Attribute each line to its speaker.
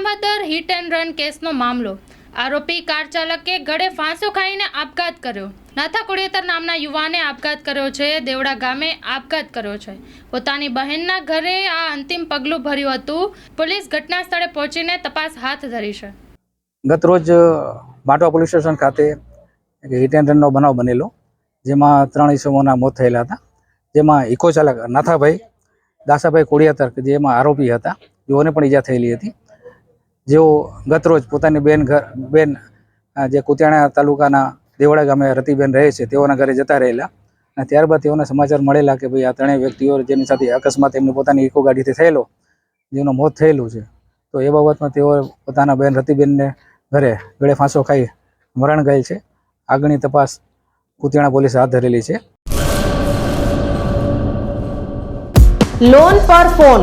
Speaker 1: Visavadar hit and run કેસનો મામલો. આરોપી કાર ચાલકે ગળે ફાંસો ખાઈને આપઘાત કર્યો. નાથા કોડિયેતર નામના યુવાને આપઘાત કર્યો છે. દેવડા ગામે આપઘાત કર્યો છે. પોતાની બહેનના ઘરે આ અંતિમ પગલું ભર્યું હતું. પોલીસ ઘટના સ્થળે પહોંચીને તપાસ હાથ ધરી છે.
Speaker 2: ગત રોજ માટવા પોલીસ સ્ટેશન ખાતે હિટ એન્ડ રનનો બનાવ બનેલો, જેમાં ત્રણ ઈસમોના મોત થયેલા હતા. જેમાં ઇકો ચાલક નાથાભાઈ, દાસાભાઈ કોડિયાતર કે જેમાં આરોપી હતા. તેઓને પણ ઈજા થયેલી હતી. જેઓ ગતરોજ પોતાની બેન ઘર, બેન જે કુતિયાણા તાલુકાના દેવડા ગામે રતિબેન રહે છે, તેઓના ઘરે જતા રહેલા. અને ત્યારબાદ તેઓને સમાચાર મળેલા કે ભાઈ આ ત્રણેય વ્યક્તિઓ જેની સાથે અકસ્માત એમની પોતાની ઇકો ગાડીથી થયેલો, જેનું મોત થયેલું છે. તો એ બાબતમાં તેઓ પોતાના બેન રતિબેનને ઘરે ગળે ફાંસો ખાઈ મરણ ગયેલ છે. આગળની તપાસ કુતિયાણા પોલીસે હાથ ધરેલી છે.
Speaker 3: લોન પર ફોન